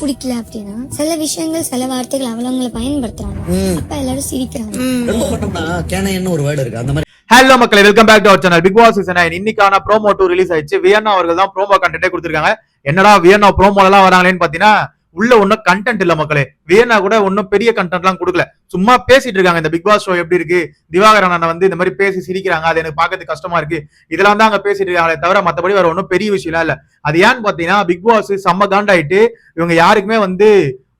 பிடிக்கல அப்படின்னா சில விஷயங்கள் சில வார்த்தைகள் அவலவங்களை பயன்படுத்துறாங்க. அப்ப எல்லாரும் சிரிக்கிறாங்க. ஒரு வேர்டு இருக்கு. அந்த மாதிரி ஹலோ மக்களே welcome back to our channel Bigg Boss season nine இன்னைக்கான ப்ரோமோ டூ ரிலீஸ் ஆயிடுச்சு. வியன்னா அவர்கள் தான் ப்ரோமோ கண்டென்ட்டே கொடுத்துருக்காங்க. என்னடா வியன்னா ப்ரோமோல எல்லாம் வராங்களேன்னு பாத்தீங்கன்னா உள்ள ஒன்னும் கண்டென்ட் இல்ல மக்களே. வேணா கூட ஒன்னும் பெரிய கண்டென்ட் எல்லாம் கொடுக்கல. சும்மா பேசிட்டு இருக்காங்க. இந்த பிக் பாஸ் ஷோ எப்படி இருக்கு? திவாகரன் அண்ணன் வந்து இந்த மாதிரி பேசி சிரிக்கிறாங்க. அது எனக்கு பாக்கிறது கஷ்டமா இருக்கு. இதெல்லாம் தான் அங்க பேசிட்டு இருக்காங்களே தவிர மத்தபடி வேற ஒன்றும் பெரிய விஷயம் இல்ல. அது ஏன்னு பாத்தீங்கன்னா பிக் பாஸ் செம்ம காண்டாயிட்டு இவங்க யாருக்குமே வந்து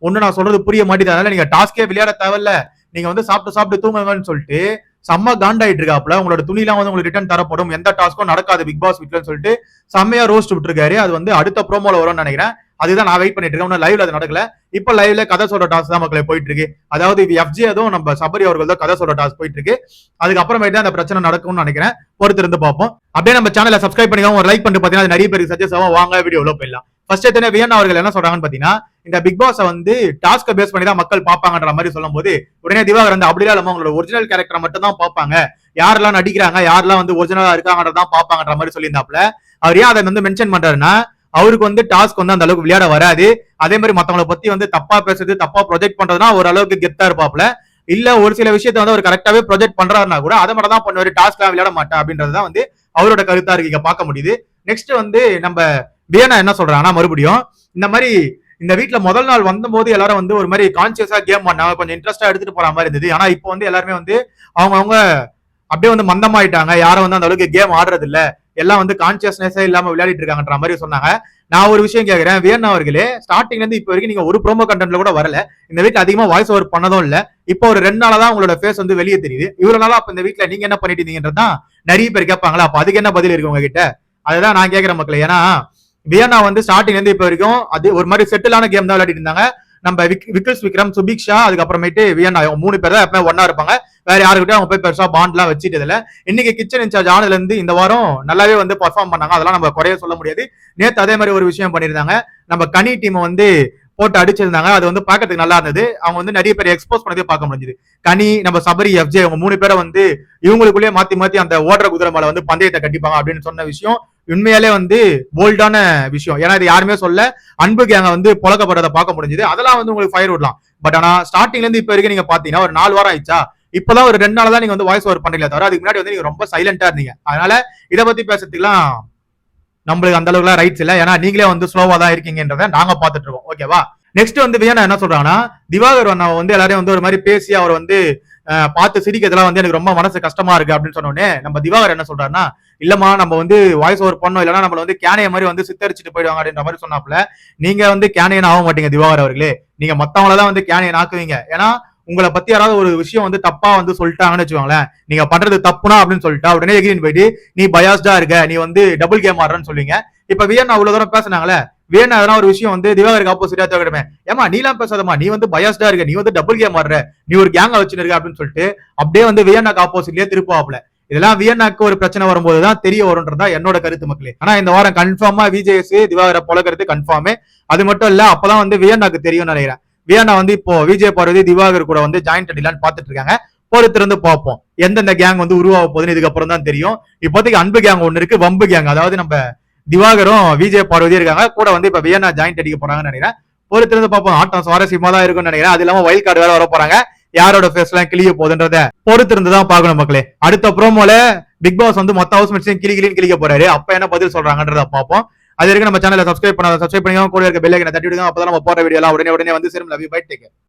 ஒன்னு நான் சொல்றது புரிய மாட்டேங்குது. அதனால நீங்க டாஸ்கே விளையாட தேவையில்ல. நீங்க வந்து சாப்பிட்டு சாப்பிட்டு தூங்குங்கன்னு சொல்லிட்டு செம்ம காண்டாயிட்டு இருக்காப்ல உங்களோட துணிலாம் வந்து உங்களுக்கு ரிட்டர்ன் தரப்படும். எந்த டாஸ்க்கும் நடக்காது பிக் பாஸ் வீட்லன்னு சொல்லிட்டு செம்மையா ரோஸ்ட் விட்டுருக்காரு. அது வந்து அடுத்த ப்ரோமோல வரும்னு நினைக்கிறேன். அதுதான் நான் வெயிட் பண்ணிட்டு இருக்கேன். இன்னும் லைவ்ல அது நடக்கல. இப்ப லைவ்ல கதை சொல்ற டாஸ்க் தான் மக்களே போயிட்டு இருக்கு அதாவது எஃப்ஜி அதுவும் நம்ம சபரி அவர்கள் தான் கதை சொல்ற டாஸ்க் போயிட்டு இருக்கு அதுக்கப்புறமேட்டு தான் அந்த பிரச்சனை நடக்கும்னு நினைக்கிறேன். பொறுத்து இருந்து பார்ப்போம். அப்படியே நம்ம சேனலை சப்ஸ்கிரைப் பண்ணிக்கோங்க. ஒரு லைக் பண்ணிட்டு பாத்தீங்கன்னா அது நிறைய பேருக்கு சஜஸ்ட் ஆகும். வாங்க வீடியோல உள்ள போயிடலாம். ஃபர்ஸ்ட் எத்தனை வியன் அவர்கள் என்ன சொல்றாங்கன்னு பாத்தீங்கன்னா இந்த பிக் பாஸ் வந்து டாஸ்க பேஸ் பண்ணி தான் மக்கள் பார்ப்பாங்கன்ற மாதிரி சொல்லும் போது உடனே திவாகர் வந்து அப்படிலாம் இல்லாம உங்களோட ஒரிஜினல் கேரக்டர் மட்டும் தான் பார்ப்பாங்க. யாரெல்லாம் நடிக்கிறாங்க யாரெல்லாம் வந்து ஒரிஜினலா இருக்காங்கன்றதான் பார்ப்பாங்கன்ற மாதிரி சொல்லியிருந்தாப்ல அவர் ஏன் அதை வந்து மென்ஷன் பண்றாருன்னா அவருக்கு வந்து டாஸ்க் வந்து அந்த அளவுக்கு விளையாட வராது. அதே மாதிரி மத்தவங்களை பத்தி வந்து தப்பா பேசுறது தப்பா ப்ரொஜெக்ட் பண்றதுனா ஒரு அளவுக்கு கெத்தா இருப்பாப்ல இல்ல ஒரு சில விஷயத்த வந்து அவர் கரெக்டாவே ப்ரொஜெக்ட் பண்றாருனா கூட அதை மட்டும் தான் பண்ணுவாரு டாஸ்க்லாம் விளையாட மாட்டேன் அப்படின்றதுதான் வந்து அவரோட கருத்தா இருக்கு இங்க பார்க்க முடியுது. நெக்ஸ்ட் வந்து நம்ம வியனா என்ன சொல்றாங்கன்னா மறுபடியும் இந்த மாதிரி இந்த வீட்டுல முதல் நாள் வந்தபோது எல்லாரும் வந்து ஒரு மாதிரி கான்சியஸா கேம் பண்ணாங்க கொஞ்சம் இன்ட்ரெஸ்டா எடுத்துட்டு போற மாதிரி இருந்தது. ஆனா இப்போ வந்து எல்லாருமே வந்து அவங்க அவங்க அப்படியே வந்து மந்தமாயிட்டாங்க. யாரும் வந்து அந்த அளவுக்கு கேம் ஆடுறது இல்ல எல்லாம் வந்து கான்சியஸ்னஸே இல்லாம விளையாடிட்டு இருக்காங்கன்ற மாதிரி சொன்னாங்க. நான் ஒரு விஷயம் கேக்குறேன். வியன்னா அவர்களே ஸ்டார்டிங்ல இருந்து இப்போ வரைக்கும் நீங்க ஒரு ப்ரோமோ கண்டென்ட்ல கூட வரல. இந்த வீட்ல அதிகமா வாய்ஸ் ஓவர் பண்ணதும் இல்ல. இப்போ ஒரு ரெண்டு நாளா தான் உங்களோட ஃபேஸ் வந்து வெளியே தெரியுது. இவ்வளவு நாளா அப்ப இந்த வீட்டுல நீங்க என்ன பண்ணிட்டு இருந்தீங்கன்றதான் நிறைய பேர் கேட்பாங்களா? அப்ப அதுக்கு என்ன பதில் இருக்கு உங்ககிட்ட? அதுதான் நான் கேக்குறேன் மக்கள். ஏன்னா வியன்னா வந்து ஸ்டார்டிங்ல இருந்து இப்போ வரைக்கும் அது ஒரு மாதிரி செட்டிலான கேம் தான் விளையாடிட்டு இருந்தாங்க. நம்ம விக்- விக்கல்ஸ் விக்ரம் சுபிக்ஷா அதுக்கப்புறமேட்டு வியன்னா மூணு பேர் தான் எப்பவுமே ஒன்னா இருப்பாங்க. வேற யாருக்கிட்டயும் அவங்க போய் பெருசா பாண்ட்லாம் வச்சுட்டு இல்ல. இன்னைக்கு கிச்சன் இன்சார்ஜ் ஆனதுல இருந்து இந்த வாரம் நல்லாவே வந்து பர்ஃபார்ம் பண்ணாங்க. அதெல்லாம் நம்ம குறைய சொல்ல முடியாது. நேத்து அதே மாதிரி ஒரு விஷயம் பண்ணியிருந்தாங்க. நம்ம கனி டீம் வந்து போட்டு அடிச்சிருந்தாங்க. அது வந்து பார்க்கறதுக்கு நல்லா இருந்தது. அவங்க வந்து நிறைய பேர் எக்ஸ்போஸ் பண்ணதே பார்க்க முடிஞ்சது. கனி நம்ம சபரி எஃப்ஜே அவங்க மூணு பேரை வந்து இவங்களுக்குள்ளேயே மாத்தி மாத்தி அந்த ஓடுற குதிரை மேல வந்து பந்தயத்தை கட்டிப்பாங்க அப்படின்னு சொன்ன விஷயம் உண்மையாலே வந்து போல்டான விஷயம். ஏன்னா இது யாருமே சொல்ல அன்பு கேங்க வந்து புழக்கப்படுறத பார்க்க முடிஞ்சது. அதெல்லாம் வந்து உங்களுக்கு ஃபயர் விடலாம் பட் ஆனா ஸ்டார்டிங்ல இருந்து இப்ப வரைக்கும் நீங்க பாத்தீங்கன்னா ஒரு நாலு வாரம் ஆயிடுச்சா? இப்பதான் ஒரு ரெண்டு நாள் தான் நீங்க வந்து வாய்ஸ் ஓவர் பண்ணல தவிர அதுக்கு முன்னாடி வந்து நீங்க ரொம்ப சைலண்டா இருந்தீங்க. அதனால இத பத்தி பேசுறதுக்குலாம் நம்மளுக்கு அந்த அளவுக்குலாம் ரைட்ஸ் இல்ல. ஏன்னா நீங்களே வந்து ஸ்லோவா தான் இருக்கீங்கன்றத நாங்க பாத்துட்டு இருக்கோம். ஓகேவா நெக்ஸ்ட் வந்து வியனா என்ன சொல்றாங்கன்னா திவாகர் அண்ணா வந்து எல்லாரையும் வந்து ஒரு மாதிரி பேசி அவர் வந்து பார்த்து சிரிக்கிறதுலாம் வந்து எனக்கு ரொம்ப மனசு கஷ்டமா இருக்கு அப்படின்னு சொன்னோடனே நம்ம திவாகர் என்ன சொல்றாருன்னா இல்லம்மா நம்ம வந்து வாய்ஸ் ஓவர் பண்ணோம். இல்லைன்னா நம்மள வந்து கேனைய மாதிரி வந்து சித்தரிச்சுட்டு போயிடுவாங்க அப்படின்ற மாதிரி சொன்னாப்ல நீங்க வந்து கேனையன் ஆக மாட்டீங்க திவாகர் அவர்களே. நீங்க மத்தவங்கள தான் வந்து கேனையன் ஆக்குவீங்க ஏன்னா உங்களை பத்தி யாராவது ஒரு விஷயம் வந்து தப்பா வந்து சொல்லிட்டாங்கன்னு வச்சுக்கோங்களேன். நீங்க பண்றது தப்புனா அப்படின்னு சொல்லிட்டா உடனே எகிரின் போயிட்டு நீ பயாஸ்டா இருக்க நீ வந்து டபுள் கேம் ஆடுறன்னு சொல்லுவீங்க. இப்ப வியன் அவ்வளவு தூரம் பேசுனாங்களே வேணா அதெல்லாம் ஒரு விஷயம் வந்து திவாகருக்கு ஆப்போசிட்டா தவிரமே ஏமா நீலாம் பேசாதமா நீ வந்து பயாஸ்டா இருக்க நீ வந்து டபுள் கேம் ஆடுற நீ ஒரு கேங்க வச்சுருக்க அப்படின்னு சொல்லிட்டு அப்படியே வந்து வியன்னாக்கு ஆப்போசிட்லயே திருப்பாப்ல இதெல்லாம் வியன்னாக்கு ஒரு பிரச்சனை வரும்போது தான் தெரிய வரும்ன்றதா என்னோட கருத்து மக்களே. ஆனா இந்த வாரம் கன்ஃபார்மா விஜேஎஸ் திவாகரை பொழக்கிறது கன்ஃபார்மே அது மட்டும் இல்ல அப்பதான் வந்து வியன்னாக்கு தெரியும் நினைக்கிறேன். வியானா வந்து இப்போ விஜய் பார்வதி திவாகர் கூட வந்து ஜாயிண்ட் அடிலான்னு பாத்துட்டு இருக்காங்க. பொறுத்திருந்து பார்ப்போம். எந்தெந்த கேங் வந்து உருவாக போகுதுன்னு இதுக்கப்புறம் தான் தெரியும். இப்போதைக்கு அன்பு கேங் ஒன்று இருக்கு வம்பு கேங் அதாவது நம்ம திவாகரும் விஜய் பார்வதி இருக்காங்க. கூட வந்து இப்ப வியன்னா ஜாயிண்ட் அடிக்க போறாங்கன்னு நினைக்கிறேன். பொறுத்திருந்து பார்ப்போம். ஆட்டம் சுவாரஸ்யமா தான் இருக்கும்னு நினைக்கிறேன். அது இல்லாம வைல்ட் கார்டு வேற வர போறாங்க. யாரோட ஃபேஸ் எல்லாம் கிளிய போகுதுன்றத பொறுத்திருந்து தான் பார்க்கணும் மக்களே. அடுத்த ப்ரோமோல பிக் பாஸ் வந்து மொத்த ஹவுஸ் மேட்ஸையும் கிளி கிளின்னு கிளிக்க போறாரு. அப்ப என்ன பதில் சொல்றாங்கன்றத பார்ப்போம். அது வரைக்கும் நம்ம சேனலை சப்ஸ்கிரைப் பண்ணாத சப்ஸ்கிரைப் பண்ணிக்கோங்க கூட இருக்க பெல் ஐக்கனை தட்டி விடுங்க. அப்பதான் நம்ம போற வீடியோ எல்லாம் உடனே உடனே வந்து சேரும். Love you bye take